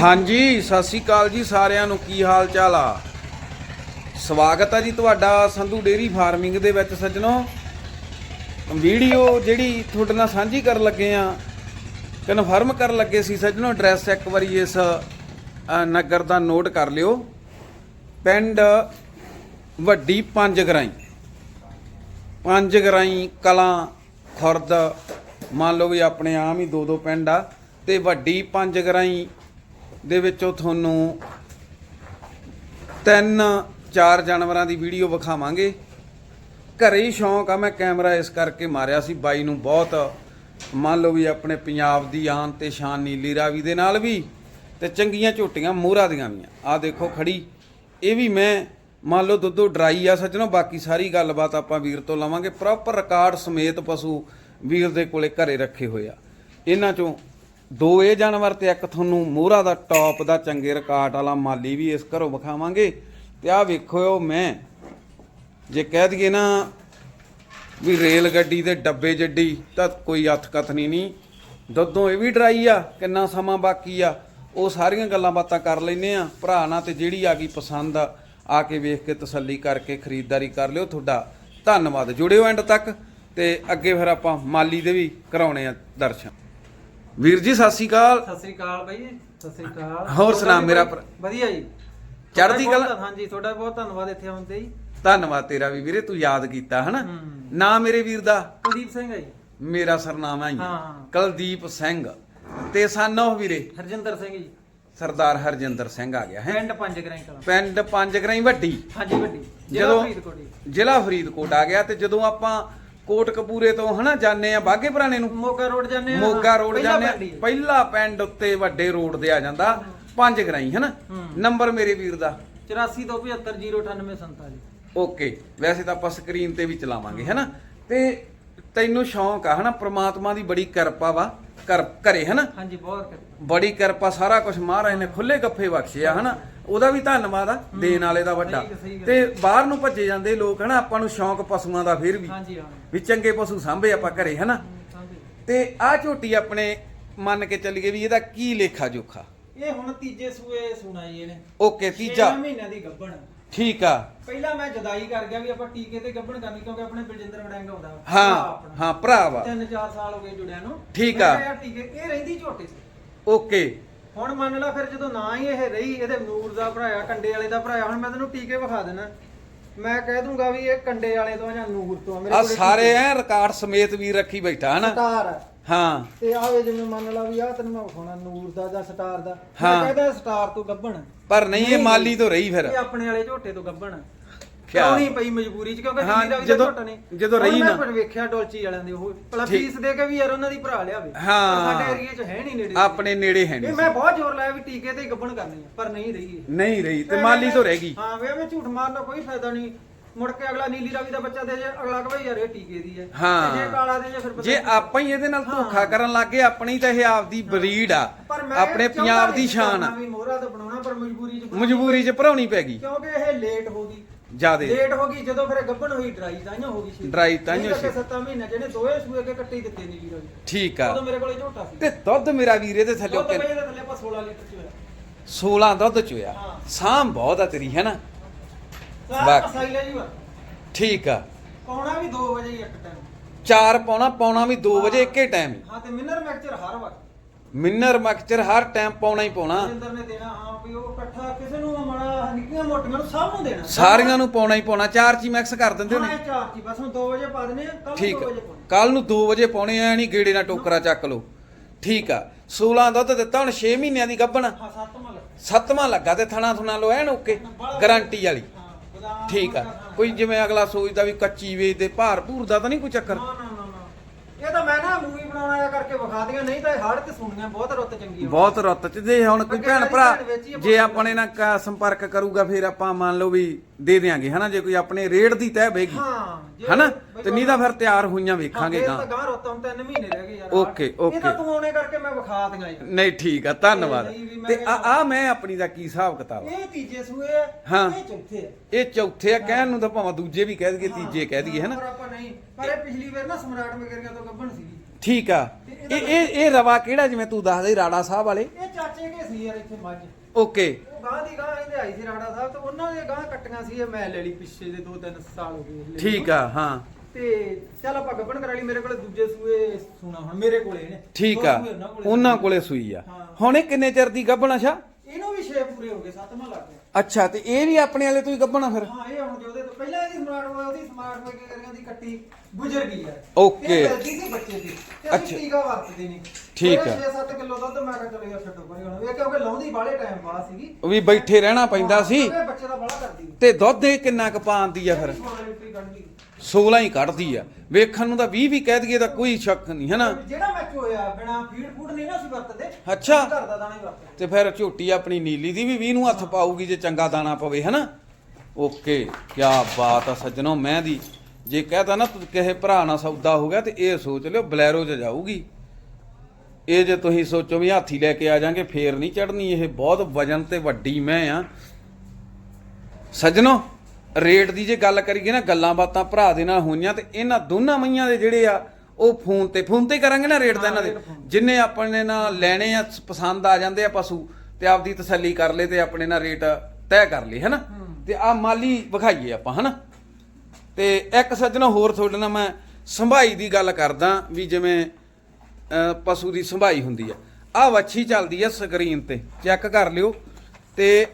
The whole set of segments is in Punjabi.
ਹਾਂਜੀ, ਸਤਿ ਸ੍ਰੀ ਅਕਾਲ ਜੀ ਸਾਰਿਆਂ ਨੂੰ। ਕੀ ਹਾਲ ਚਾਲ ਆ? ਸਵਾਗਤ ਆ ਜੀ ਤੁਹਾਡਾ ਸੰਧੂ ਡੇਰੀ ਫਾਰਮਿੰਗ ਦੇ ਵਿੱਚ ਸੱਜਣੋ। ਵੀਡੀਓ ਜਿਹੜੀ ਤੁਹਾਡੇ ਨਾਲ ਸਾਂਝੀ ਕਰਨ ਲੱਗੇ ਆ, ਕਨਫਰਮ ਕਰਨ ਲੱਗੇ ਸੀ ਸੱਜਣੋ, ਐਡਰੈਸ ਇੱਕ ਵਾਰੀ ਇਸ ਨਗਰ ਦਾ ਨੋਟ ਕਰ ਲਿਓ। ਪਿੰਡ ਵੱਡੀ ਪੰਜ ਗਰਾਈ ਪੰਜ ਗਰਾਈ ਕਲਾਂ ਖੁਰਦ। ਮੰਨ ਲਓ ਵੀ ਆਪਣੇ ਆਮ ਹੀ ਦੋ ਦੋ ਪਿੰਡ ਆ, ਤੇ ਵੱਡੀ ਪੰਜ ਗਰਾਈ ਦੇ ਵਿੱਚੋਂ ਤੁਹਾਨੂੰ ਤਿੰਨ, ਚਾਰ ਜਾਨਵਰਾਂ ਦੀ ਵੀਡੀਓ ਵਿਖਾਵਾਂਗੇ। ਘਰੇ ਹੀ ਸ਼ੌਂਕ ਆ, ਮੈਂ ਕੈਮਰਾ ਇਸ ਕਰਕੇ ਮਾਰਿਆ ਸੀ। ਬਾਈ ਨੂੰ ਬਹੁਤ, ਮੰਨ ਲਓ ਵੀ ਆਪਣੇ ਪੰਜਾਬ ਦੀ ਆਨ ਤੇ ਸ਼ਾਨ ਨੀਲੀ ਰਾਵੀ ਦੇ ਨਾਲ ਵੀ, ਤੇ ਚੰਗੀਆਂ ਝੋਟੀਆਂ ਮੋਹਰਾ ਦੀਆਂ ਵੀ ਆ। ਆਹ ਦੇਖੋ ਖੜੀ, ਇਹ ਵੀ ਮੈਂ, ਮੰਨ ਲਓ ਦੁੱਧੋ ਡਰਾਈ ਆ ਸੱਜਣੋ, ਬਾਕੀ ਸਾਰੀ ਗੱਲਬਾਤ ਆਪਾਂ ਵੀਰ ਤੋਂ ਲਵਾਂਗੇ। ਪ੍ਰੋਪਰ ਰਿਕਾਰਡ ਸਮੇਤ ਪਸ਼ੂ ਵੀਰ ਦੇ ਕੋਲੇ ਘਰੇ ਰੱਖੇ ਹੋਏ ਆ। ਇਹਨਾਂ ਚੋਂ ਦੋ ਇਹ ਜਾਨਵਰ ਤੇ ਇੱਕ ਤੁਹਾਨੂੰ ਮੋਹਰਾ ਦਾ ਟੌਪ ਦਾ ਚੰਗੇ ਰਿਕਾਰਡ ਵਾਲਾ ਮਾਲੀ ਵੀ ਇਸ ਘਰੋਂ ਵਿਖਾਵਾਂਗੇ। ਤੇ ਆਹ ਵੇਖੋ ਮੈਂ, ਜੇ ਕਹਿ ਦਈਏ ਨਾ ਵੀ ਰੇਲ ਗੱਡੀ ਦੇ ਡੱਬੇ ਜੱਡੀ, ਤਾਂ ਕੋਈ ਹੱਥ ਕਥਨੀ ਨਹੀਂ ਦੁੱਧੋਂ ਇਹ ਵੀ ਡਰਾਈ ਆ, ਕਿੰਨਾ ਸਮਾਂ ਬਾਕੀ ਆ, ਉਹ ਸਾਰੀਆਂ ਗੱਲਾਂ ਬਾਤਾਂ ਕਰ ਲੈਨੇ ਆ। ਭਰਾ ਨਾਲ ਤੇ ਜਿਹੜੀ ਆ ਗਈ ਪਸੰਦ ਆ ਆ ਕੇ ਵੇਖ ਕੇ ਤਸੱਲੀ ਕਰਕੇ ਖਰੀਦਦਾਰੀ ਕਰ ਲਿਓ ਤੁਹਾਡਾ। ਧੰਨਵਾਦ। ਜੁੜਿਓ ਐਂਡ ਤੱਕ, ਤੇ ਅੱਗੇ ਫਿਰ ਆਪਾਂ ਮਾਲੀ ਦੇ ਵੀ ਕਰਾਉਣੇ ਆ ਦਰਸ਼ਨ। ਵੀਰ ਜੀ ਸਤਿ ਸ਼੍ਰੀ ਅਕਾਲ ਸਤਿ ਸ੍ਰੀ ਅਕਾਲ ਬਾਈ ਜੀ ਸਤਿ ਸ੍ਰੀ ਅਕਾਲ ਹੋਰ ਸੁਣਾ ਮੇਰਾ? ਭਰਾ? ਵਧੀਆ ਜੀ ਚੜ੍ਹਦੀ ਤੁਹਾਡਾ ਕਲਾ? ਹਾਂਜੀ ਤੁਹਾਡਾ ਬਹੁਤ ਧੰਨਵਾਦ ਇੱਥੇ ਆਉਣ ਤੇ ਜੀ ਧੰਨਵਾਦ ਤੇਰਾ ਵੀ ਵੀਰੇ ਤੂੰ ਯਾਦ ਕੀਤਾ ਹਨਾ ਹੂੰ। ਨਾਂ ਮੇਰੇ ਵੀਰ ਦਾ ਕੁਲਦੀਪ ਸਿੰਘ ਹੈ ਜੀ ਮੇਰਾ ਸਰਨਾਮਾ ਹੀ ਹੈ। ਹਾਂ। ਕੁਲਦੀਪ ਸਿੰਘ ਤੇ ਸਾਨੋ ਵੀਰੇ ਹਰਜਿੰਦਰ ਸਿੰਘ ਜੀ ਸਰਦਾਰ ਹਰਜਿੰਦਰ ਸਿੰਘ ਆ ਗਿਆ ਹੈ ਪਿੰਡ ਪੰਜ ਗ੍ਰਾਂ ਕਲਾਂ ਪਿੰਡ ਪੰਜ ਗਰਾਈ ਵੱਡੀ ਹਾਂਜੀ ਵੱਡੀ ਜ਼ਿਲ੍ਹਾ ਜਦੋਂ ਫਰੀਦਕੋਟ ਜੀ ਜ਼ਿਲ੍ਹਾ ਫਰੀਦਕੋਟ ਆ ਗਿਆ ਤੇ ਜਦੋਂ ਆਪਾਂ ਕੋਟ ਕਪੂਰੇ ਤੋਂ ਹਨਾ ਜਾਂਦੇ ਆ ਬਾਗੇ ਪੁਰਾਣੇ ਨੂੰ? ਮੋਗਾ ਰੋਡ ਜਾਂਦੇ ਆ ਮੋਗਾ ਰੋਡ ਪਹਿਲਾ ਆ। ਪਿੰਡ ਹੀ ਹੈ। ਪਹਿਲਾ ਪਿੰਡ ਉੱਤੇ ਵੱਡੇ ਰੋਡ ਤੇ ਆ ਜਾਂਦਾ ਪੰਜ ਗਰਾਈ ਹਨਾ। ਨੰਬਰ ਮੇਰੇ ਵੀਰ ਦਾ। 84 ਤੋਂ 75 098 47 ਓਕੇ ਵੈਸੇ ਤਾਂ ਆਪਾਂ ਸਕਰੀਨ ਤੇ ਵੀ ਚਲਾਵਾਂਗੇ ਹੈਨਾ? ਤੇ ਤੈਨੂੰ ਸ਼ੌਂਕ ਆ ਹਨਾ? ਪ੍ਰਮਾਤਮਾ ਦੀ ਬੜੀ ਕਿਰਪਾ ਵਾ ਕਰ ਘਰੇ ਹਨਾ? ਹਾਂਜੀ ਬਹੁਤ ਕਿਰਪਾ। ਬੜੀ ਕਿਰਪਾ ਸਾਰਾ ਕੁਝ ਮਹਾਰਾਜ ਨੇ ਖੁੱਲੇ ਗੱਫੇ ਬਖਸ਼ਿਆ ਹਨਾ? ਉਹਦਾ ਵੀ ਧੰਨਵਾਦ ਆ ਦੇਣ ਵਾਲੇ ਦਾ ਵੱਡਾ। ਤੇ ਬਾਹਰ ਨੂੰ ਭੱਜੇ ਜਾਂਦੇ ਲੋਕ ਹਨਾ ਆਪਾਂ ਨੂੰ ਸ਼ੌਂਕ ਪਸ਼ੂਆਂ ਦਾ ਫਿਰ ਵੀ। ਹਾਂਜੀ ਹਾਂ। ਵੀ ਚੰਗੇ ਪਸ਼ੂ ਸਾਂਭੇ ਆਪਾਂ ਘਰੇ ਹਨਾ। ਤੇ ਆਹ ਝੋਟੀ ਆਪਣੇ ਮੰਨ ਕੇ ਚੱਲੀਏ ਵੀ ਇਹਦਾ ਕੀ ਲੇਖਾ ਜੋਖਾ? ਇਹ ਹੁਣ ਤੀਜੇ ਸੂਏ ਸੁਣਾ ਜੀ ਇਹਨੇ। ਓਕੇ ਤੀਜਾ। ਮਹੀਨਿਆਂ ਦੀ ਗੱਭਣ। ਠੀਕ ਆ। ਪਹਿਲਾਂ ਮੈਂ ਜਦਾਈ ਕਰ ਗਿਆ ਵੀ ਆਪਾਂ ਟੀਕੇ ਤੇ ਗੱਭਣ ਕਰਨੀ ਕਿਉਂਕਿ ਆਪਣੇ ਬਲਜਿੰਦਰ ਵੜੈਂਗਾ ਹੁੰਦਾ ਭਰਾ ਹਾਂ। ਹਾਂ ਭਰਾ ਵਾ। ਤਿੰਨ ਚਾਰ ਸਾਲ ਹੋ ਗਏ ਜੁੜਿਆ ਨੂੰ। ਠੀਕ ਆ। ਟੀਕੇ ਇਹ ਰਹਿੰਦੀ ਝੋਟੇ ਸੀ ਓਕੇ। ਹੁਣ ਮੰਨ ਲਾ ਫਿਰ ਜਦੋਂ ਨਾ ਹੀ ਇਹ ਰਹੀ ਇਹਦੇ ਨੂਰ ਦਾ ਭਰਾਇਆ ਕੰਡੇ ਵਾਲੇ ਦਾ ਭਰਾਇਆ ਹੁਣ ਮੈਂ ਤੈਨੂੰ ਟੀਕੇ ਵਿਖਾ ਦੇਣਾ ਮੈਂ ਕਹਿ ਦੂੰਗਾ ਵੀ ਇਹ ਕੰਡੇ ਵਾਲੇ ਤੋਂ ਜਾਂ ਨੂਰ ਤੋਂ ਆ। ਆ ਕੋਲੇ ਸਾਰੇ ਐ ਰਿਕਾਰਡ ਸਮੇਤ ਵੀ ਰੱਖੀ ਬੈਠਾ ਹਨਾ ਸਟਾਰ ਆ। ਹਾਂ ਤੇ ਆਵੇ ਜਿਵੇਂ ਮੰਨ ਲਾ ਵੀ ਆ ਤੈਨੂੰ ਮੈਂ ਵਿਖਾਉਣਾ ਨੂਰ ਦਾ ਜਾਂ ਸਟਾਰ ਦਾ ਹਾਂ। ਮੈਂ ਕਹਿੰਦਾ ਸਟਾਰ ਤੋਂ ਗੱਭਣ ਪਰ ਨਹੀਂ ਇਹ ਮਾਲੀ ਤੋਂ ਰਹੀ ਫਿਰ ਇਹ ਆਪਣੇ ਵਾਲੇ ਝੋਟੇ ਤੋਂ ਗੱਭਣ ਨਹੀਂ ਪਈ ਮਜਬੂਰੀ ਚ ਕਿਉਂਕਿ ਹਾਂ, ਦਾ ਜਦੋਂ- ਨਹੀਂ ਜਦੋਂ ਰਹੀ ਨਾ। ਪਰ ਵੇਖਿਆ ਡੋਲਚੀ ਵਾਲਿਆਂ ਦੇ ਉਹ ਭਲਾ ਠੀਕ। ਫੀਸ ਦੇ ਕੇ ਵੀ ਯਾਰ ਉਹਨਾਂ ਦੀ ਭਰਾ ਲਿਆਵੇ ਹਾਂ। ਪਰ ਸਾਡੇ ਏਰੀਏ 'ਚ ਹੈ ਨਹੀਂ ਨੇੜੇ। ਆਪਣੇ ਨੇੜੇ ਹੈ ਇਹ ਨਹੀਂ ਮੈਂ ਬਹੁਤ ਜ਼ੋਰ ਲਾਇਆ ਵੀ ਟੀਕੇ ਤੇ ਹੀ ਗੱਭਣ ਕਰਨੀ ਆ ਪਰ ਨਹੀਂ ਰਹੀ ਇਹ। ਨਹੀਂ ਰਹੀ ਤੇ ਮਾਲੀ ਤੋਂ ਰਹਿ ਗਈ। ਹਾਂ ਵੇ ਮੈਂ ਝੂਠ ਮਾਰਨਾ ਕੋਈ ਫਾਇਦਾ ਨਹੀਂ। ਮੁੜ ਕੇ ਅਗਲਾ ਨੀਲੀ ਰਾਵੀ ਦਾ ਬੱਚਾ ਦੇ ਜੇ ਅਗਲਾ ਕਹੇ ਯਾਰ ਇਹ ਟੀਕੇ ਦੀ ਹੈ। ਹਾਂ। ਜੇ ਕਾਲਾ ਦੇ ਜੇ ਫਿਰ ਪਤਾ ਜੇ ਨਹੀਂ। ਆਪਾਂ ਹੀ ਇਹਦੇ ਨਾਲ ਧੋਖਾ ਕਰਨ ਲੱਗੇ ਆਪਣੀ ਤਾਂ ਇਹ ਆਪਦੀ ਬਰੀਡ ਆ ਪਰ ਮੈਂ ਆਪਣੇ ਚਾਹੁੰਦਾ ਪੰਜਾਬ ਦੀ ਨਹੀਂ ਸ਼ਾਨ ਆ। ਵੀ ਮੋਹਰਾ ਤਾਂ ਬਣਾਉਣਾ ਪਰ ਮਜਬੂਰੀ 'ਚ ਬਣਾਉਣਾ। ਮਜਬੂਰੀ 'ਚ ਭਰਾਉਣੀ ਪੈ ਗਈ। ਕਿਉਂਕਿ ਇਹ ਲੇਟ ਹੋ ਗਈ। ਜਿਆਦੇ। ਲੇਟ ਹੋ ਗਈ ਜਦੋਂ ਫਿਰ ਗੱਭਣ ਹੋਈ ਡਰਾਈ ਤਾਈਓ ਹੋ ਗਈ ਸੀ। ਡਰਾਈ ਤਾਂਹੀਓ ਸੀ। 7 ਮਹੀਨੇ ਜਿਹਨੇ ਦੋਏ ਸੂਏ ਕੇ ਕੱਟੀ ਦਿੱਤੇ ਨੀਲੀ ਰਾਵੀ ਠੀਕ ਆ। ਉਦੋਂ ਮੇਰੇ ਕੋਲੇ ਝੋਟਾ ਸੀ। ਤੇ ਦੁੱਧ ਮੇਰਾ ਵੀਰੇ ਦੇ ਥੱਲੇ ਪਏ ਦੇ ਥੱਲੇ ਆਪਾਂ 16 ਲੀਟਰ ਚ ਹੋਇਆ। 16 ਦੁੱਧ ਚੋਇਆ ਹਾਂ। ਸਾਮ ਬਹੁਤ ਆ ਤੇਰੀ ਹੈ ਨਾ? ਜੂਗਾ ਠੀਕ ਆ। ਪੌਣਾ ਵੀ 2 ਵਜੇ ਇੱਕ ਟਾਈਮ ਚਾਰ ਪੌਣਾ ਪੌਣਾ ਵੀ 2 ਵਜੇ ਇੱਕੇ ਟਾਈਮ ਹਾਂ। ਤੇ ਮਿਨਰ ਮੈਕਚਰ ਹਰ ਵਕਤ। ਮਿੰਨਰ ਮਕਚਰ ਹਰ ਟਾਈਮ ਪਾਉਣਾ ਹੀ ਪਾਉਣਾ। ਜਿੰਦਰ ਨੇ ਦੇਣਾ ਹਾਂ ਵੀ ਉਹ ਇਕੱਠਾ ਕਿਸੇ ਨੂੰ ਮਾੜਾ ਨਿੱਕੀਆਂ ਮੋਟੀਆਂ ਨੂੰ ਸਭ ਨੂੰ ਦੇਣਾ। ਸਾਰੀਆਂ ਨੂੰ ਪਾਉਣਾ ਹੀ ਪਾਉਣਾ ਚਾਰ ਚ ਮਿਕਸ ਕਰ ਦਿੰਦੇ ਨੇ। ਇਹ ਚਾਰ ਚੀ ਬਸ ਹੁਣ 2 ਵਜੇ ਪਾ ਦਨੇ ਕੱਲ ਠੀਕ 2 ਆ। ਵਜੇ ਪਾਉਣੇ। ਕੱਲ ਨੂੰ 2 ਵਜੇ ਪਾਉਣੇ ਆ ਨਹੀਂ ਗੇੜੇ ਨਾਲ ਟੋਕਰਾ ਚੱਕ ਲਓ। ਠੀਕ ਆ। 16 ਦੁੱਧ ਦਿੱਤਾ ਹੁਣ 6 ਮਹੀਨਿਆਂ ਦੀ ਗੱਭਣ। ਹਾਂ ਸੱਤਵਾਂ ਲੱਗਾ। ਤੇ ਥਣਾ ਥੁਣਾ ਲੋ ਐਨ ਓਕੇ। ਗਾਰੰਟੀ ਵਾਲੀ। ਠੀਕ ਆ। ਕੋਈ ਜਿਵੇਂ ਅਗਲਾ ਸੋਚਦਾ ਵੀ ਕੱਚੀ ਵੇਚਦੇ ਭਾਰ ਭੂਰ ਦਾ ਤਾਂ ਨਹੀਂ ਕੋਈ ਚੱਕਰ? ਨਾ ਨਾ ਨਾ ਨਾ ਇਹ ਤਾਂ ਮੈਂ ਨਾ ਮੂਵੀ ਬਣਾਉਣਾ ਆ ਕਰਕੇ ਵਿਖਾ ਦਿਆਂ ਨਹੀਂ ਤਾਂ ਇਹ ਹੜ ਤੇ ਸੁਣੀਆਂ ਬਹੁਤ ਰੁੱਤ ਚੰਗੀ ਆ ਬਹੁਤ ਰੁੱਤ ਚ। ਜੇ ਹੁਣ ਕੋਈ ਭੈਣ ਭਰਾ ਜੇ ਆਪਣੇ ਨਾਲ ਕ- ਸੰਪਰਕ ਕਰੂਗਾ ਫਿਰ ਆਪਾਂ ਮੰਨ ਲਓ ਵੀ ਦੇ ਦਿਆਂਗੇ ਹਨਾ? ਜੇ ਕੋਈ ਆਪਣੇ ਰੇਟ ਦੀ ਤਹਿ ਬੈਗੀ ਹਾਂ ਹਨਾ? ਤੇ ਨਹੀਂ ਤਾਂ ਫਿਰ ਤਿਆਰ ਹੋਈਆਂ ਵੇਖਾਂਗੇ ਤਾਂ। ਗਾਂ ਰੋਤਾਂ ਨੂੰ ਤਿੰਨ ਮਹੀਨੇ ਰਹਿ ਗਏ ਯਾਰ। ਓਕੇ, ਇਹ ਓਕੇ। ਤਾਂ ਤੂੰ ਆਉਣੇ ਕਰਕੇ ਮੈਂ ਵਿਖਾ ਦਿਆਂ ਯਾਰ ਨਹੀਂ ਠੀਕ ਆ ਧੰਨਵਾਦ। ਤੇ ਆ ਆ ਮੈਂ ਆਪਣੀ ਦਾ ਕੀ ਹਿਸਾਬ ਕਿਤਾਬ? ਇਹ ਤੀਜੇ ਸੂਏ ਆ ਹਾਂ। ਇਹ ਚੌਥੇ ਆ। ਇਹ ਚੌਥੇ ਆ ਕਹਿਣ ਨੂੰ ਤਾਂ ਭਾਵੇਂ ਦੂਜੇ ਵੀ ਕਹਿ ਦਈਏ ਤੀਜੇ ਕਹਿ ਦਈਏ ਪਰ ਹਨਾ? ਆਪਾਂ ਨਹੀਂ। ਪਰ ਇਹ ਪਿਛਲੀ ਵਾਰ ਨਾ ਸਮਰਾਟ ਮਗਰੀਆਂ ਤੋਂ ਗੱਭਣ ਸੀਗੀ। ਠੀਕ ਆ। ਇਹ ਇਹ ਇਹ ਰਵਾ ਕਿਹੜਾ ਜਿਵੇਂ ਤੂੰ ਦੱਸਦਾ ਸੀ ਰਾੜਾ ਸਾਹਿਬ ਵਾਲੇ? ਇਹ ਚਾਚੇ ਕੇ ਸੀ ਯਾਰ ਇੱਥੇ ਮੱਝ। ਓਕੇ। ਉਹ ਗਾਂ ਦੀ ਗਾਂ ਇਹਦੇ ਆਈ ਸੀ ਰਾੜਾ ਸਾਹਿਬ ਤੇ ਉਹਨਾਂ ਦੇ ਗਾਂ ਕੱਟੀਆਂ ਸੀ ਇਹ ਮੈਂ ਲੈ ਲਈ ਪਿੱਛੇ ਦੇ 2-3 ਸਾਲ ਹੋ ਗਏ ਲੈ ਲਈ। ਠੀਕ ਆ ਹਾਂ। ਤੇ ਚੱਲ ਆਪਾਂ ਗੱਭਣ ਕਰਾ ਲਈ ਮੇਰੇ ਕੋਲੇ ਦੂਜੇ ਸੂਏ ਸੁਣਾ ਹੁਣ ਮੇਰੇ ਕੋਲੇ ਨੇ। ਠੀਕ ਦੋ ਆ। ਸੂਏ ਉਹਨਾਂ ਕੋਲੇ ਸੂਈ ਆ। ਹਾਂ। ਹੁਣ ਇਹ ਕਿੰਨੇ ਚਿਰ ਦੀ ਗੱਭਣ ਅੱਛਾ ਇਹਨੂੰ ਵੀ 6 ਪੂਰੇ ਹੋ ਗਏ ਸੱਤਵਾਂ ਲੱਗ ਗਿਆ। ਅੱਛਾ ਤੇ ਇਹ ਵੀ ਆਪਣੇ ਵਾਲੇ ਤੋਂ ਹੀ ਗੱਭਣਾ ਫਿਰ? ਹਾਂ ਇਹ ਹੁਣ ਤੋਂ ਪਹਿਲਾਂ ਇਹਦੀ ਸਮਾਰਟ ਹੋਇਆ ਉਹਦੀ ਸਮਾਰਟ ਹੋ ਕੇ ਕਰੀਆਂ ਦੀ ਕੱਟੀ ਗੁਜ਼ਰ ਗਈ ਹੈ। ਓਕੇ। ਇਹ ਗਲਤੀ ਸੀ ਬੱਚੇ ਦੀ ਤੇ ਅੱਛਾ। ਅਸੀਂ ਟੀਕਾ ਵਰਤਦੇ ਨਹੀਂ। ਠੀਕ ਆ। 6-7 ਕਿਲੋ ਦੁੱਧ ਮੈਂ ਕਿਹਾ ਚਲੋ ਯਾਰ ਛੱਡੋ ਪਰੇ ਹੁਣ ਇਹ ਕਿਉਂਕਿ ਲਾਉਂਦੀ ਬਾਲੇ ਟਾਈਮ ਬਾਅਦ ਸੀਗੀ। ਉਹ ਵੀ ਬੈਠੇ ਰਹਿਣਾ ਪੈਂਦਾ ਸੀ। ਕਿਉਂਕਿ ਬੱਚੇ ਦਾ ਬੜਾ ਕਰਦੀ। ਤੇ ਦੁੱਧ ਇਹ ਕਿੰਨਾ ਕੁ ਪਾਉਂਦੀ ਆ ਫਿਰ? 16 ਲੀਟਰ ਕੱਢਦੀ। 16 ਹੀ ਕੱਢਦੀ ਆ। ਵੇਖਣ ਨੂੰ ਤਾਂ 20 ਵੀ ਕਹਿ ਦਈਏ ਤਾਂ ਕੋਈ ਸ਼ੱਕ ਨਹੀਂ ਹੈਨਾ? ਜਿਹੜਾ ਮੈਚ ਹੋਇਆ ਬਿਨਾ ਫੀਡ ਫੂਡ ਨਹੀਂ ਨਾ ਅਸੀਂ ਵਰਤਦੇ ਅੱਛਾ। ਅਸੀਂ ਘਰ ਦਾ ਦਾਣਾ ਹੀ ਵਰਤਦੇ। ਤੇ ਫਿਰ ਝੋਟੀ ਆਪਣੀ ਨੀਲੀ ਦੀ ਵੀ 20 ਨੂੰ ਹੱਥ ਪਾਊਗੀ ਜੇ ਚੰਗਾ ਦਾਣਾ ਪਵੇ ਹੈਨਾ? ਓਕੇ ਕੀ ਬਾਤ ਆ ਸੱਜਣੋ ਮੈਂ ਦੀ ਜੇ ਕਹਤਾ ਨਾ ਕਿਸੇ ਭਰਾ ਨਾਲ ਸੌਦਾ ਹੋ ਗਿਆ ਤੇ ਇਹ ਸੋਚ ਲਿਓ ਬਲੈਰੋ 'ਚ ਜਾਊਗੀ। ਇਹ ਜੇ ਤੁਸੀਂ ਸੋਚੋ ਵੀ ਹਾਥੀ ਲੈ ਕੇ ਆ ਜਾਾਂਗੇ ਫੇਰ ਨਹੀਂ ਚੜਨੀ ਇਹ ਬਹੁਤ ਵਜਨ ਤੇ ਵੱਡੀ ਮੈਂ ਆ। ਸੱਜਣੋ ਰੇਟ ਦੀ ਜੇ ਗੱਲ ਕਰੀਏ ਨਾ ਗੱਲਾਂ ਬਾਤਾਂ ਭਰਾ ਦੇ ਨਾਲ ਹੋਈਆਂ ਤੇ ਇਹਨਾਂ ਦੋਨਾਂ ਮਈਆਂ ਦੇ ਜਿਹੜੇ ਆ ਉਹ ਫੋਨ ਤੇ ਫੋਨ ਤੇ ਕਰਾਂਗੇ ਨਾ ਰੇਟ ਤਾਂ ਇਹਨਾਂ ਦੇ। ਜਿੰਨੇ ਆਪਣੇ ਨਾਲ ਲੈਣੇ ਆ ਪਸੰਦ ਆ ਜਾਂਦੇ ਆ ਪਸ਼ੂ ਤੇ ਆਪਦੀ ਤਸੱਲੀ ਕਰ ਲੇ ਤੇ ਆਪਣੇ ਨਾਲ ਰੇਟ ਤੈਅ ਕਰ ਲੇ ਹਨਾ ਤੇ ਆ ਮਾਲੀ ਵਿਖਾਈਏ ਆਪਾਂ, ਹਨਾ? ਤੇ ਇੱਕ ਸੱਜਣਾ ਹੋਰ ਤੁਹਾਡੇ ਨਾਲ ਮੈਂ ਸੰਭਾਈ ਦੀ ਗੱਲ ਕਰਦਾ ਵੀ ਜਿਵੇਂ ਪਸ਼ੂ ਦੀ ਸੰਭਾਈ ਹੁੰਦੀ ਆ। ਆ ਵੱਛੀ ਚੱਲਦੀ ਆ ਸਕਰੀਨ ਤੇ, ਚੈੱਕ ਕਰ ਲਿਓ। ਤੇ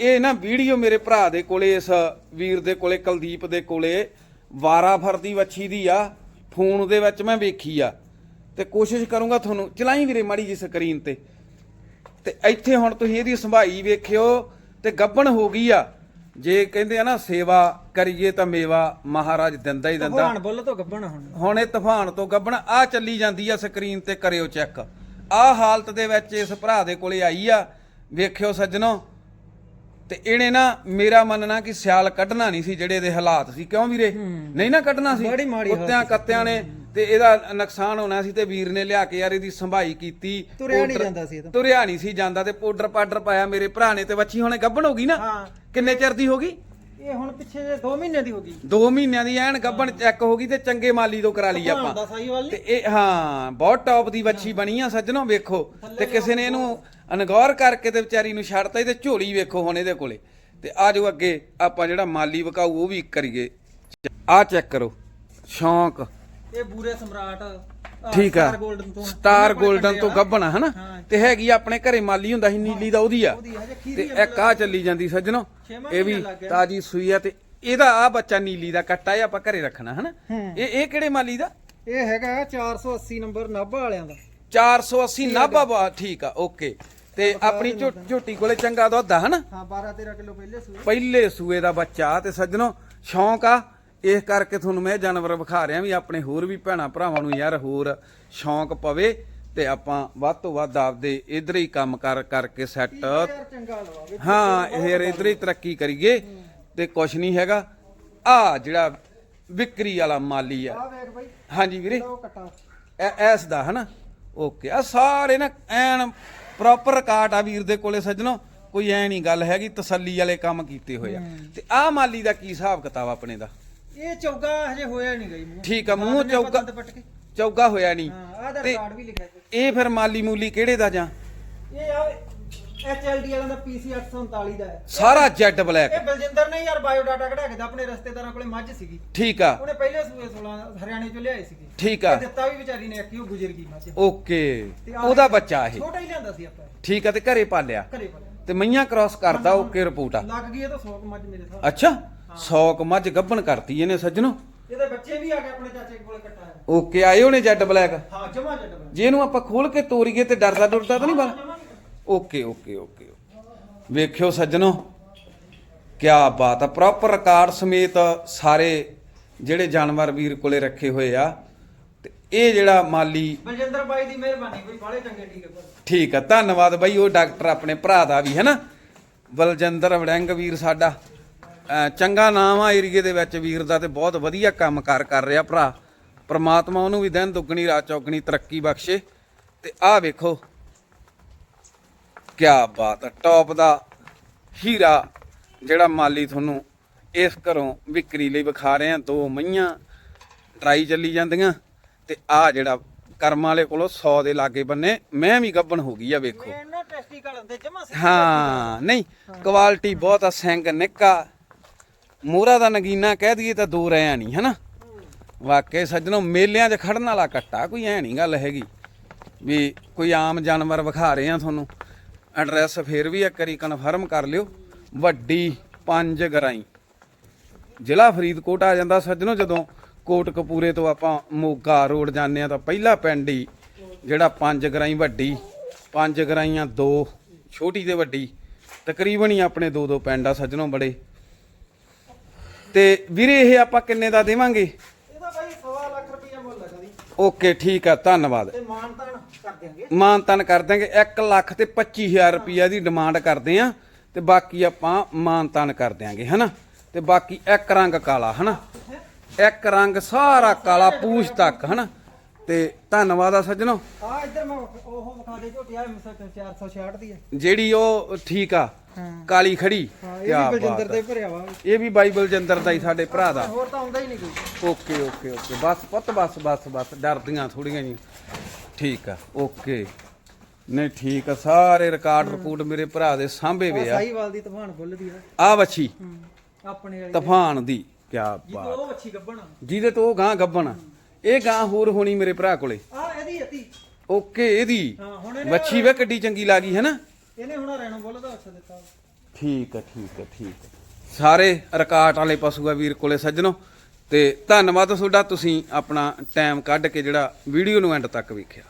ਇਹ ਨਾ ਵੀਡੀਓ ਮੇਰੇ ਭਰਾ ਦੇ ਕੋਲੇ, ਇਸ ਵੀਰ ਦੇ ਕੋਲੇ, ਕੁਲਦੀਪ ਦੇ ਕੋਲੇ ਵਾਰਾਫਰ ਦੀ ਵੱਛੀ ਦੀ ਆ, ਫੋਨ ਦੇ ਵਿੱਚ ਮੈਂ ਵੇਖੀ ਆ। ਤੇ ਕੋਸ਼ਿਸ਼ ਕਰੂੰਗਾ ਤੁਹਾਨੂੰ, ਚਲਾਈ ਵੀਰੇ ਮਾੜੀ ਜੀ ਸਕਰੀਨ ਤੇ। ਤੇ ਇੱਥੇ ਹੁਣ ਤੁਸੀਂ ਇਹਦੀ ਸੰਭਾਈ ਵੇਖਿਓ, ਤੇ ਗੱਬਣ ਹੋ ਗਈ ਆ। ਜੇ ਕਹਿੰਦੇ ਆ ਨਾ ਸੇਵਾ ਕਰੀਏ ਤਾਂ ਮੇਵਾ ਮਹਾਰਾਜ ਦਿੰਦਾ ਹੀ ਦਿੰਦਾ। ਭਗਵਾਨ ਬੁੱਲ ਤੋਂ ਗੱਭਣ ਹੁਣ। ਹੁਣ ਇਹ ਤੂਫਾਨ ਤੋਂ ਗੱਬਣ ਆ ਚੱਲੀ ਜਾਂਦੀ ਆ ਸਕਰੀਨ ਤੇ ਕਰਿਓ ਚੈੱਕ। ਆ ਹਾਲਤ ਦੇ ਵਿੱਚ ਇਸ ਭਰਾ ਦੇ ਕੋਲੇ ਆਈ ਆ ਵੇਖਿਓ ਸੱਜਣੋ। ਤੇ ਇਹਨੇ ਨਾ ਮੇਰਾ ਮੰਨਣਾ ਕਿ ਸਿਆਲ ਕੱਢਣਾ ਨਹੀਂ ਸੀ ਜਿਹੜੇ ਇਹਦੇ ਹਾਲਾਤ ਸੀ। ਕਿਉਂ ਵੀਰੇ? ਨਹੀਂ ਨਾ ਕੱਢਣਾ ਸੀ। ਬੜੀ ਮਾੜੀ ਹਾਲਤ ਕੁੱਤਿਆਂ ਕੱਤਿਆਂ ਨੇ ਤੇ ਇਹਦਾ ਨੁਕਸਾਨ ਹੋਣਾ ਸੀ ਤੇ ਵੀਰ ਨੇ ਲਿਆ ਕੇ ਯਾਰ ਇਹਦੀ ਸੰਭਾਈ ਕੀਤੀ। ਤੁਰਿਆ ਨਹੀਂ ਪਾਊਡਰ- ਜਾਂਦਾ ਸੀ ਇਹ ਤਾਂ। ਤੁਰਿਆ ਨਹੀਂ ਸੀ ਜਾਂਦਾ ਤੇ ਪਾਊਡਰ ਪਾਡਰ ਪਾਇਆ ਮੇਰੇ ਭਰਾ ਨੇ ਤੇ ਵੱਛੀ ਹੁਣੇ ਗੱਬਣ ਹੋ ਗਈ ਨਾ? ਹਾਂ। ਕਿੰਨੇ ਚਿਰ ਦੀ ਹੋ ਗਈ? ਇਹ ਹੁਣ ਪਿੱਛੇ ਜੇ 2 ਮਹੀਨੇ ਦੀ ਹੋ ਗਈ। 2 ਮਹੀਨਿਆਂ ਦੀ ਐਨ ਗੱਬਣ ਚੈੱਕ ਹੋ ਗਈ ਤੇ ਚੰਗੇ ਮਾਲੀ ਤੋਂ ਕਰਾ ਲਈ ਆਪਾਂ। ਤੇ ਇਹ ਹਾਂ ਬਹੁਤ ਟੌਪ ਦੀ ਵੱਛੀ ਬਣੀ ਆ ਸੱਜਣੋ ਵੇਖੋ। ਤੇ ਕਿਸੇ ਨੇ ਇਹਨੂੰ ਅਨਗੌਰ ਕਰਕੇ ਤੇ ਵਿਚਾਰੀ ਨੂੰ ਛੱਡਤਾ ਤੇ ਝੋਲੀ ਵੇਖੋ ਹੁਣ ਇਹਦੇ ਕੋਲੇ। ਤੇ ਆ ਜੋ ਅੱਗੇ ਆਪਾਂ ਜਿਹੜਾ ਮਾਲੀ ਵਿਕਾਊ ਉਹ ਵੀ ਕਰੀਏ। ਆ ਚੈੱਕ ਕਰੋ। ਸ਼ੌਂਕ। ਇਹ ਬੂਰੇ ਸਮਰਾਟ ਆਹ ਠੀਕ ਆ। ਸਟਾਰ 골ਡਨ ਤੋਂ ਸਟਾਰ ਉਹਨੇ ਕੋਲੇ 골ਡਨ ਤੋਂ ਹਨਾ? ਹਾਂ। ਤੇ ਹੈਗੀ ਆ ਆਪਣੇ ਘਰੇ ਮਾਲੀ ਹੁੰਦਾ ਸੀ ਨੀਲੀ ਦਾ ਉਹਦੀ ਆ। ਉਹਦੀ ਹਜੇ ਖੀਰੀ ਤੇ ਆ ਇੱਕ ਆ ਚੱਲੀ ਜਾਂਦੀ ਸੱਜਣੋ ਛੇਵਾਂ ਇਹ ਵੀ ਮਹੀਨਾ ਲੱਗ ਗਿਆ। ਤਾਜੀ ਸੂਈ ਆ ਤੇ ਇਹਦਾ ਆ ਬੱਚਾ ਨੀਲੀ ਦਾ ਕੱਟਾ ਆ ਆਪਾਂ ਘਰੇ ਰੱਖਣਾ ਹਨਾ? ਹੂੰ। ਇਹ ਇਹ ਕਿਹੜੇ ਮਾਲੀ ਦਾ? ਇਹ ਹੈਗਾ 480 ਨੰਬਰ ਨਾਭਾ ਵਾਲਿਆਂ ਦਾ। 480 ਨਾਭਾ ਬਾ ਠੀਕ ਆ ਓਕੇ। ਤੇ ਆਪਣੀ ਝੋ- ਝੋਟੀ ਕੋਲੇ ਚੰਗਾ ਦੁੱਧ ਆ ਹਨਾ? ਹਾਂ 12 13 ਕਿਲੋ ਪਹਿਲੇ ਸੂਏ। ਪਹਿਲੇ ਸੂਏ ਦਾ ਬੱਚਾ ਤੇ ਸੱਜਣੋ ਸ਼ੌਂਕ ਆ ਇਸ ਕਰਕੇ ਤੁਹਾਨੂੰ ਮੈਂ ਜਾਨਵਰ ਵਿਖਾ ਰਿਹਾ ਵੀ ਆਪਣੇ ਹੋਰ ਵੀ ਭੈਣਾ ਭਰਾਵਾਂ ਨੂੰ ਯਾਰ ਹੋਰ ਸ਼ੌਂਕ ਪਵੇ ਤੇ ਆਪਾਂ ਵੱਧ ਤੋਂ ਵੱਧ ਆਪਦੇ ਇਧਰ ਹੀ ਕੰਮ ਕਰ ਕਰਕੇ ਸੈੱਟ ਯਾਰ ਚੰਗਾ ਲਵਾਵੇ ਹਾਂ ਇਹ ਇਧਰ ਹੀ ਤਰੱਕੀ ਕਰੀਏ ਤੇ ਕੁਛ ਨਹੀਂ ਹੈਗਾ। ਆ ਜਿਹੜਾ ਵਿਕਰੀ ਵਾਲਾ ਮਾਲੀ ਆ। ਆ ਵੇਖ ਬਾਈ। ਹਾਂਜੀ ਵੀਰੇ। ਉਹ ਕਟਾ। ਐ ਐਸ ਦਾ ਹਨਾ? ਓਕੇ ਆ ਸਾਰੇ ਨਾ ਐਨ ਪ੍ਰੋਪਰ ਰਿਕਾਰਡ ਆ ਵੀਰ ਦੇ ਕੋਲੇ ਸੱਜਣੋ। ਕੋਈ ਐ ਨਹੀਂ ਗੱਲ ਹੈਗੀ ਤਸੱਲੀ ਵਾਲੇ ਕੰਮ ਕੀਤੇ ਹੋਏ ਆ। ਤੇ ਆ ਮਾਲੀ ਦਾ ਕੀ ਹਿਸਾਬ ਕਿਤਾਬ ਆਪਣੇ ਦਾ? ਇਹ ਚੌਗਾ ਹਜੇ ਹੋਇਆ ਨਹੀਂ ਗਈ ਮੂੰਹ। ਠੀਕ ਆ, ਮੂੰਹ ਚੌਗਾ। ਕੇ। ਚੌਗਾ ਹੋਇਆ ਨਹੀਂ। ਹਾਂ ਆਹ ਦਾ ਤੇ ਰਿਕਾਰਡ ਵੀ ਲਿਖਿਆ ਇਹ ਫਿਰ ਮਾਲੀ ਮੂਲੀ ਕਿਹੜੇ ਦਾ ਜਾਂ? ਇਹ ਆ ਐਚਐਲਡੀ ਵਾਲਿਆਂ ਦਾ ਪੀਸੀ 839 ਦਾ ਹੈ। ਸਾਰਾ ਜੈਡ ਬਲੈਕ ਇਹ ਬਲਜਿੰਦਰ ਨੇ ਯਾਰ ਬਾਇਓ ਡਾਟਾ ਕਢਾ ਕੇ ਤਾਂ ਆਪਣੇ ਰਸਤੇਦਾਰਾਂ ਕੋਲੇ ਮੱਝ ਸੀਗੀ। ਠੀਕ ਆ। ਉਹਨੇ ਪਹਿਲੇ ਸੂਏ 16 ਹਰਿਆਣੇ ਚੋਂ ਲਿਆਏ ਸੀਗੇ। ਠੀਕ ਆ। ਤੇ ਦਿੱਤਾ ਵੀ ਵਿਚਾਰੀ ਨੇ ਉਹ ਗੁਜ਼ਰ ਗਈ ਮੱਝ। ਓਕੇ। ਤੇ ਆਹ ਉਹਦਾ ਬੱਚਾ ਇਹ। ਛੋਟਾ ਹੀ ਲਿਆਂਦਾ ਸੀ ਆਪਾਂ। ਠੀਕ ਆ ਤੇ ਘਰੇ ਪਾਲਿਆ। ਘਰੇ ਪਾ ਤੇ ਮਈਆਂ ਕ੍ਰਾਸ ਕਰਦਾ ਓਕੇ ਰਿਪੋਰਟ ਆ। ਲੱਗ ਗਈ ਇਹ ਤਾਂ 100 ਮੱਝ ਮੇਰੇ ਸਾਹ ਅੱਛਾ। 100 ਕ ਮੱਝ ਗੱਭਣ ਕਰਤੀ ਇਹਨੇ ਸੱਜਣੋ। ਇਹਦੇ ਬੱਚੇ ਵੀ ਆ ਗਏ ਆਪਣੇ ਚਾਚੇ ਕੋਲੇ ਕੱਟਾ ਹੈ ਓਕੇ ਆਏ ਉਹਨੇ ਜੈਡ ਬਲੈਕ? ਹਾਂ ਜਮਾ ਜੱਟ ਬਣਾ ਜੇ ਇਹਨੂੰ ਆਪਾਂ ਖੋਲ ਕੇ ਤੋਰੀਏ ਤੇ ਡਰਦਾ ਡਰਦਾ ਤਾਂ ਨਹੀਂ ਬਣ? Okay okay okay. ਵੇਖਿਓ ਸੱਜਣੋ ਕੀ ਬਾਤ ਆ। ਪ੍ਰੋਪਰ ਰਿਕਾਰਡ ਸਮੇਤ ਸਾਰੇ ਜਿਹੜੇ ਜਾਨਵਰ ਵੀਰ ਕੋਲੇ ਰੱਖੇ ਹੋਏ ਆ। ਤੇ ਇਹ ਜਿਹੜਾ ਮਾਲੀ ਬਲਜਿੰਦਰ ਬਾਈ ਦੀ ਮਿਹਰਬਾਨੀ ਕੋਈ ਬਾਲੇ ਚੰਗੇ ਠੀਕ ਹੈ ਪਰ ਠੀਕ ਆ ਧੰਨਵਾਦ ਬਾਈ ਉਹ ਡਾਕਟਰ ਆਪਣੇ ਭਰਾ ਦਾ ਵੀ ਹੈ ਨਾ ਬਲਜਿੰਦਰ ਵੜਿੰਗ ਵੀਰ ਸਾਡਾ। ਚੰਗਾ ਨਾਮ ਆ ਏਰੀਏ ਦੇ ਵਿੱਚ ਵੀਰ ਦਾ ਤੇ ਬਹੁਤ ਵਧੀਆ ਕੰਮ ਕਾਰ ਕਰ ਰਿਹਾ ਭਰਾ। ਪ੍ਰਮਾਤਮਾ ਉਹਨੂੰ ਵੀ ਦਿਨ ਦੁੱਗਣੀ ਰਾਤ ਚੌਗਣੀ ਤਰੱਕੀ ਬਖਸ਼ੇ। ਤੇ ਆਹ ਵੇਖੋ। ਕਿਆ ਬਾਤ ਹੈ ਟੌਪ ਦਾ ਹੀਰਾ ਜਿਹੜਾ ਮਾਲੀ ਤੁਹਾਨੂੰ ਇਸ ਘਰੋਂ ਵਿਕਰੀ ਲਈ ਵਿਖਾ ਰਹੇ ਆ ਦੋ ਮਈਆਂ ਟਰਾਈ ਚੱਲੀ ਜਾਂਦੀਆਂ। ਤੇ ਆ ਜਿਹੜਾ ਕਰਮ ਵਾਲੇ ਕੋਲੋਂ 100 ਦੇ ਲਾਗੇ ਬੰਨੇ ਮੈਂ ਵੀ ਗੱਬਣ ਹੋ ਗਈ ਆ ਵੇਖੋ। ਹਾਂ ਨਹੀਂ ਕੁਆਲਿਟੀ ਬਹੁਤ ਆ ਸਿੰਘ ਨਿੱਕਾ। ਮੋਹਰਾ ਦਾ ਨਗੀਨਾ ਕਹਿ ਦਈਏ ਤਾਂ ਦੋ ਰਿਆਂ ਨਹੀਂ, ਹਨਾ? ਵਾਕਈ ਸੱਜਣੋ, ਮੇਲਿਆਂ 'ਚ ਖੜਨ ਵਾਲਾ ਕੱਟਾ ਕੋਈ ਐ ਨਹੀਂ ਗੱਲ ਹੈਗੀ। ਵੀ ਕੋਈ ਆਮ ਜਾਨਵਰ ਵਿਖਾ ਰਹੇ ਆ ਤੁਹਾਨੂੰ। ਐਡਰੈਸ ਫੇਰ ਵੀ ਇੱਕ ਵਾਰੀ ਕਨਫਰਮ ਕਰ ਲਿਓ। ਵੱਡੀ ਪੰਜ ਗਰਾਈ। ਜ਼ਿਲ੍ਹਾ ਫਰੀਦਕੋਟ ਆ ਜਾਂਦਾ ਸੱਜਣੋ, ਜਦੋਂ ਕੋਟ ਕਪੂਰੇ ਤੋਂ ਆਪਾਂ ਮੋਗਾ ਰੋਡ ਜਾਂਦੇ ਆ ਤਾਂ ਪਹਿਲਾ ਪਿੰਡ ਹੀ ਜਿਹੜਾ ਪੰਜ ਗਰਾਈ ਵੱਡੀ, ਪੰਜ ਗਰਾਈਆਂ ਦੋ, ਛੋਟੀ ਤੇ ਵੱਡੀ। ਤਕਰੀਬਨ ਹੀ ਆਪਣੇ ਦੋ ਦੋ ਪਿੰਡ ਆ ਸੱਜਣੋ ਬੜੇ। ਤੇ ਵੀਰੇ ਇਹ ਆਪਾਂ ਕਿੰਨੇ ਦਾ ਦੇਵਾਂਗੇ? ਇਹਦਾ ਬਾਈ 1.5 ਲੱਖ ਰੁਪਈਆ ਮੁੱਲ ਹੈ ਕਦੀ ਓਕੇ ਠੀਕ ਆ ਧੰਨਵਾਦ। ਤੇ ਮਾਨ ਤਾਨ ਕਰ ਦਿਆਂਗੇ। ਮਾਨ ਤਾਨ ਕਰ ਦਾਂਗੇ 1 ਲੱਖ ਤੇ 25000 ਰੁਪਈਆ ਦੀ ਡਿਮਾਂਡ ਕਰਦੇ ਆ ਤੇ ਬਾਕੀ ਆਪਾਂ ਮਾਨ ਤਾਨ ਕਰ ਦਿਆਂਗੇ ਹਨਾ? ਤੇ ਬਾਕੀ ਇੱਕ ਰੰਗ ਕਾਲਾ ਹਨਾ? ਇੱਕ ਰੰਗ ਸਾਰਾ ਕਾਲਾ ਪੂਛ ਤੱਕ ਹਨਾ? ਤੇ ਧੰਨਵਾਦ ਆ ਸੱਜਣੋ। ਆ ਇੱਧਰ ਮੈਂ ਉਹ ਵਿਖਾ ਦੇ ਝੋਟੀ ਆ 466 ਦੀ ਹੈ ਜਿਹੜੀ ਉਹ ਠੀਕ ਆ ਕਾਲੀ ਖੜੀ। ਹਾਂ ਇਹ ਵੀ ਬਲਜਿੰਦਰ ਦੇ ਆ। ਭਰਿਆ ਵਾ। ਇਹ ਵੀ ਬਾਈ ਬਲਜਿੰਦਰ ਦਾ ਹੀ ਸਾਡੇ ਭਰਾ ਦਾ। ਹੋਰ ਤਾਂ ਆਉਂਦਾ ਹੀ ਨਹੀਂ ਕੋਈ। Okay okay okay. ਬਸ ਪੁੱਤ ਬਸ ਬਸ ਬਸ। ਡਰਦੀਆਂ ਥੋੜੀਆਂ ਜੀ ਠੀਕ ਆ ਓਕੇ। ਨਹੀਂ ਠੀਕ ਆ। ਸਾਰੇ ਰਿਕਾਰਡ ਰਿਪੋਰਟ ਮੇਰੇ ਭਰਾ ਦੇ ਸਾਂਭੇ ਵੇ ਆ। ਸਾਈਵਾਲ ਦੀ ਤੂਫਾਨ ਆ। ਆ ਵੱਛੀ। ਹੂੰ ਆਪਣੇ ਵਾਲੀ ਤੂਫਾਨ ਦੀ। ਕਿਆ ਜੀ ਬਾਤ। ਉਹ ਵੱਛੀ ਗੱਬਣ ਜਿਹਦੇ ਤੋਂ ਉਹ ਗਾਂ ਗੱਬਣ ਇਹ ਗਾਂ ਹੋਰ ਹੋਣੀ ਮੇਰੇ ਭਰਾ ਕੋਲੇ। ਆ ਇਹਦੀ ਅਤੀ ਓਕੇ ਇਹਦੀ। ਹਾਂ ਵੱਛੀ ਵੇ ਕਿੱਡੀ ਚੰਗੀ ਲੱਗੀ ਹੈ ਨਾ। ਇਹਨੇ ਹੁਣ ਰੈਣੋ ਬੁੱਲ ਦਾ ਅੱਛਾ ਦਿੱਤਾ। ਠੀਕ ਹੈ ਠੀਕ ਹੈ ਠੀਕ ਹੈ। ਸਾਰੇ ਰਿਕਾਰਡ ਵਾਲੇ ਪਸ਼ੂ ਆ ਵੀਰ ਕੋਲੇ ਸੱਜਣੋ, ਤੇ ਧੰਨਵਾਦ ਤੁਹਾਡਾ, ਤੁਸੀਂ ਆਪਣਾ ਟਾਈਮ ਕੱਢ ਕੇ ਜਿਹੜਾ ਵੀਡੀਓ ਨੂੰ ਐਂਡ ਤੱਕ ਵੇਖਿਆ।